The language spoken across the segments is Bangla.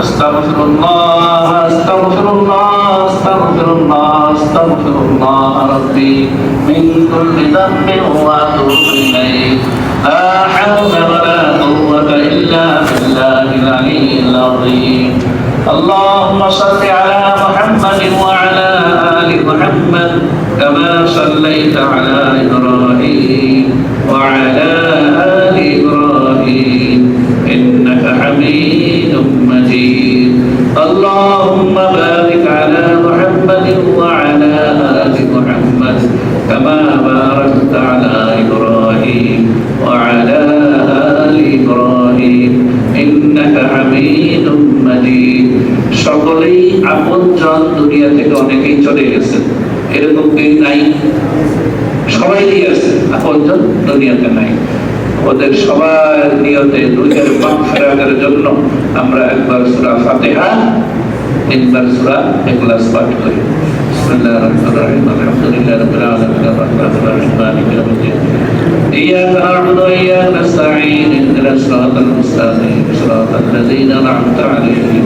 أستغفر الله أستغفر الله أستغفر الله أستغفر الله ربي من كل ذنب وأتوب إليه. لا حول ولا قوة إلا بالله العلي العظيم. اللهم صل على محمد وعلى آل محمد كما صليت على إبراهيم وعلى آل إبراهيم. إنك حميد على محمد وعلى آل محمد كما باركت على إبراهيم وعلى آل إبراهيم إنك حميد مجيد সকলেই আপনজন দুনিয়া থেকে অনেকেই চলে গেছে এরকম কেউ নাই সবাই আছে আপনজন দুনিয়াতে নাই ওদের সবার নিয়তে দুইয়ের পাক ফেরাতের জন্য আমরা একবার সূরা ফাতিহা একবার সূরা ইখলাস পাঠ করি বিসমিল্লাহির রহমানির রহিম আলহামদুলিল্লাহি রাব্বিল আলামিন আর-রাহমানির রহিম মালিকি ইয়াউমিদ্দিন إياك نعبد وإياك نستعين اهدنا الصراط المستقيم صراط الذين أنعمت عليهم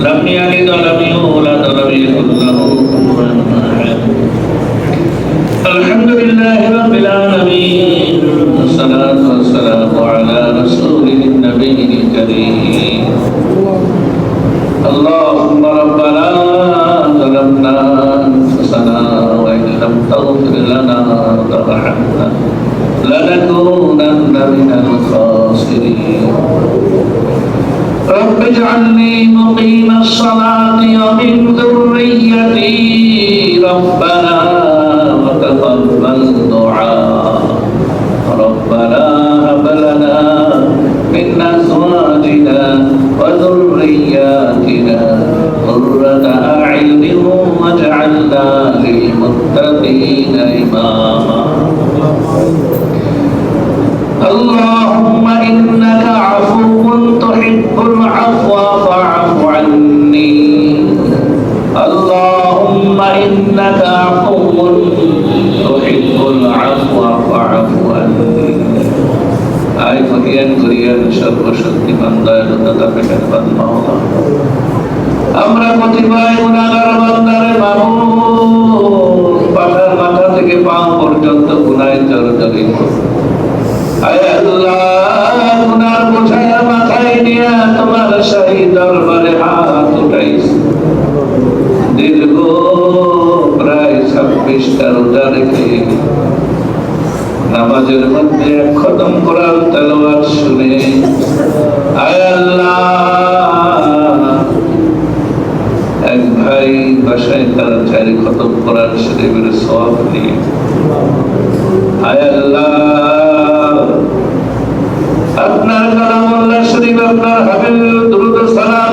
لم يلد ولم يولد ولم يكن له كفوا أحد. الحمد لله رب العالمين والصلاة والسلام على رسوله النبي الكريم. اللهم ربنا ظلمنا أنفسنا وإن لم تغفر لنا وترحمنا لنكونن من الخاسرين. رب اجعلني مقيم الصلاة ومن ذريتي ربنا وتقبل دعاء. إنك عفو تحب العفو فاعف عني আয় ফরিয়াদ করিয়ান সর্বশক্তিমান দয়ালুতা তাকে মেহরবান মাওলা আমরা কতিপয় গুণাগার বান্দারে বাবু পাঠার মাথা থেকে পা পর্যন্ত গুনায় জর্জরিত আয় আল্লাহ গুনার বোঝায়া মাথায় নিয়া তোমার শাহী দরবারে হাত উঠাইছি ছাব্বিশটা রেখে নামাজের মধ্যে এক খতম করার তেলাওয়াত শুনে এক ভাই বাসায় তার চারি খতম করার শরীরের সব নিয়ে আল্লাহ। আপনার কালামুল্লাহ শরীফ, আপনার হাবিব দুরুদ সালাম।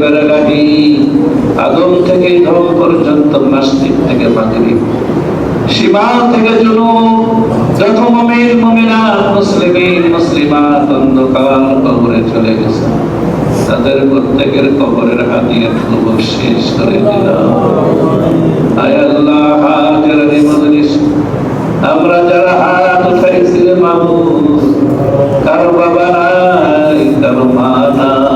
বেরাগাহি আদম থেকে ধম পর্যন্ত নাস্তিক থেকে মুসলিমাত অন্ধকার কবরে চলে গেছে। তাদের প্রত্যেকের কবরের হাদিয়া শেষ করে আয় আল্লাহ, হাজির মজলিস। আমরা যারা হাত উঠাইছি রে কারও বাবা কারও মা নাই।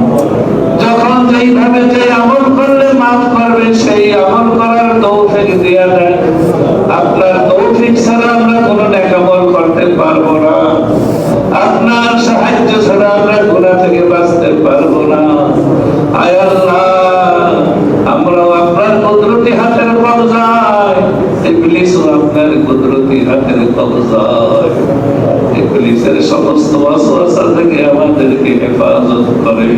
যখন যেইভাবে যে আমল করলে মাফ করবে সেই আমল করার তৌফিক দিয়া দেন। আপনার তৌফিক ছাড়া আমরা কোনো নেকামল করতে পারব না। আপনার সাহায্য ছাড়া আমরা গুণা থেকে বাঁচতে পারব না। আয় আল্লাহ, আমরাও আপনার কুদরতি হাতের কবজায়। ইবলিসও আপনার কুদরতি হাতের কবজায়। ইবলিসের সমস্ত ওয়াসওয়াসা থেকে আমাদেরকে হেফাজত করে।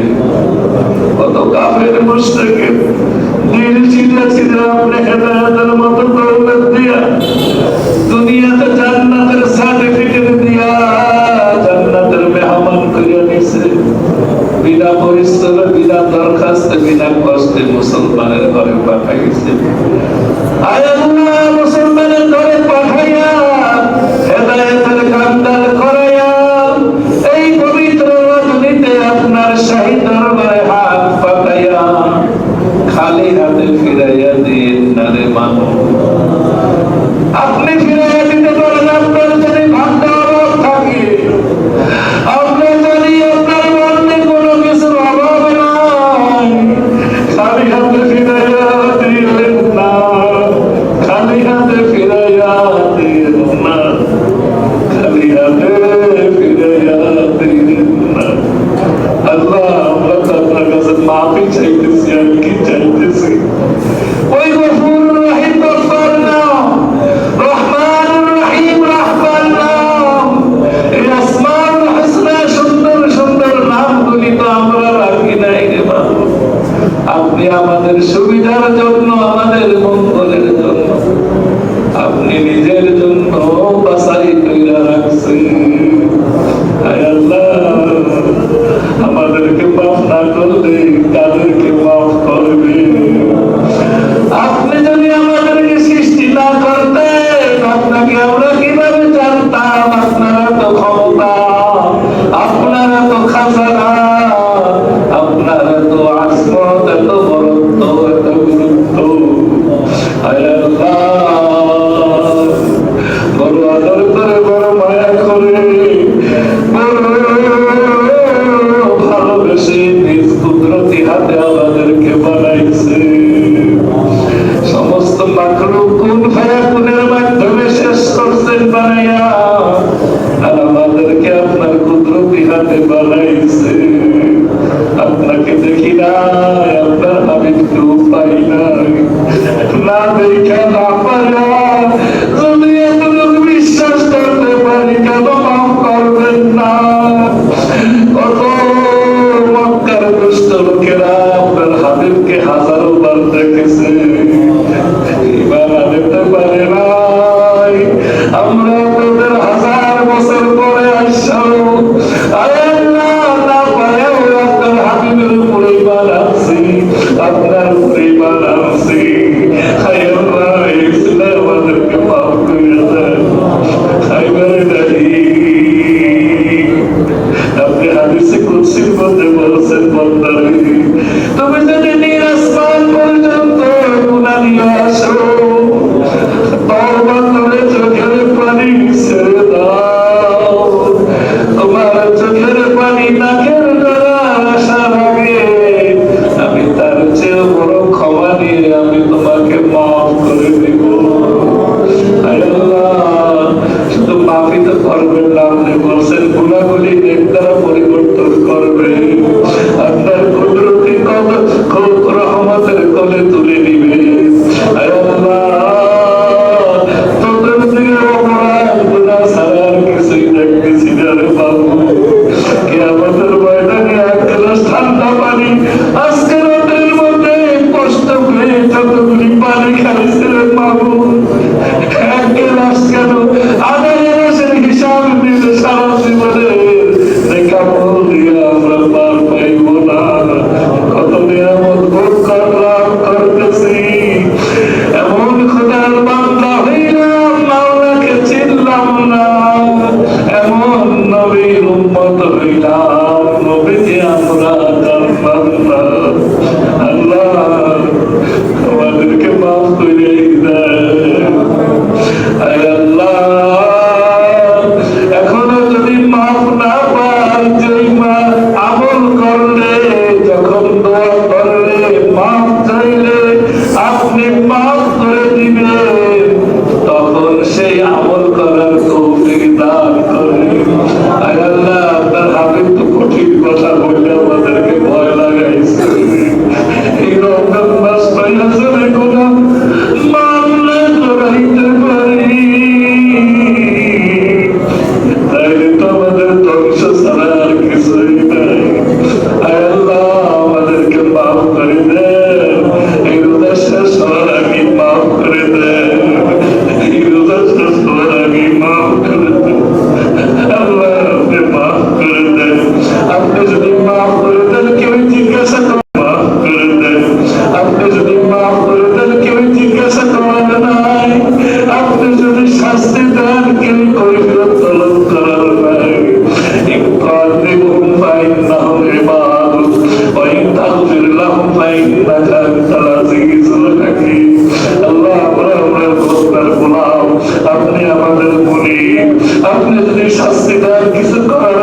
শাস্তি কিছু করার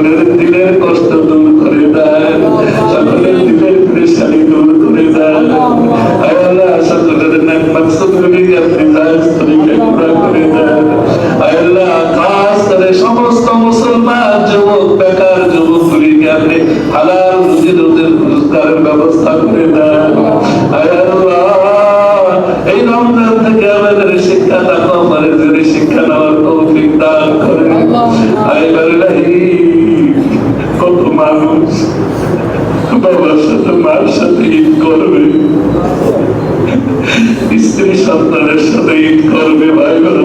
கொண்டு স্ত্রী সন্তানের সাথে ঈদ করবে ভাই বোন।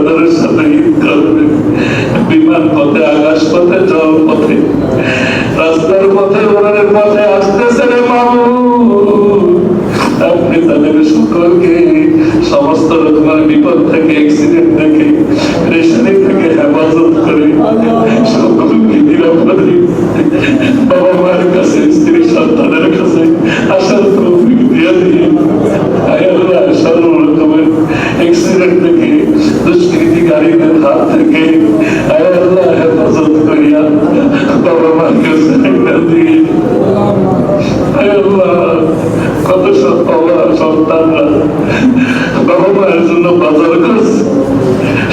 জন্য বাজার করছে।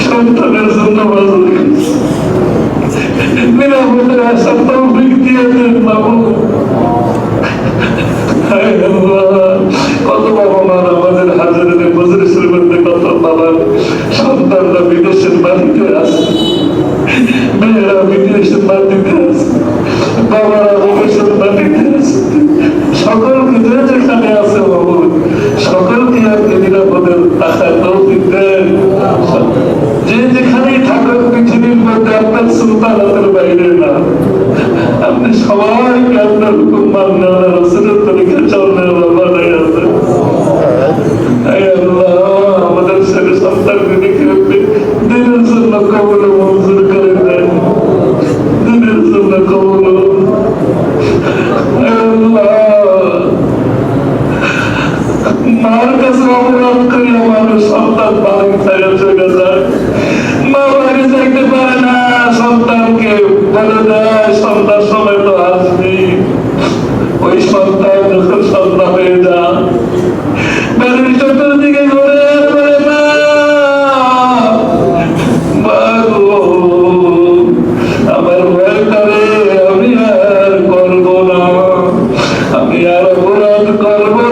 সন্তানের জন্য বাজার করছে। নিরাপদের আশা তৌফিক দিয়েছেন বাবু। কত বাবা মার আমাদের হাজারে বজরে শরীফের কত বাবার সন্তানরা বিদেশের বাড়িতে আছে। মেয়েরা বিদেশের বাড়িতে আছে। বাবারা যে যেখানেই থাকেন পৃথিবীর মধ্যে আপনার সুলতানাতের বাইরে না। আপনি সবাইকে আপনার হুকুম মান্না রসুল కరుణాలు కలువ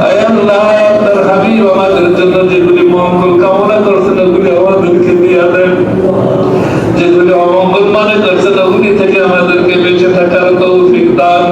আপনার হাবিব আমাদের জন্য যেগুলি মঙ্গল কামনা করছেন ওগুলি আমাদেরকে দিয়া দেন যেগুলি অমঙ্গল মনে করছেন ওগুলি থেকে আমাদেরকে বেঁচে থাকার তৌফিক দান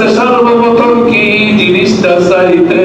কাছে সর্বপ্রথম কি জিনিসটা চাইতে?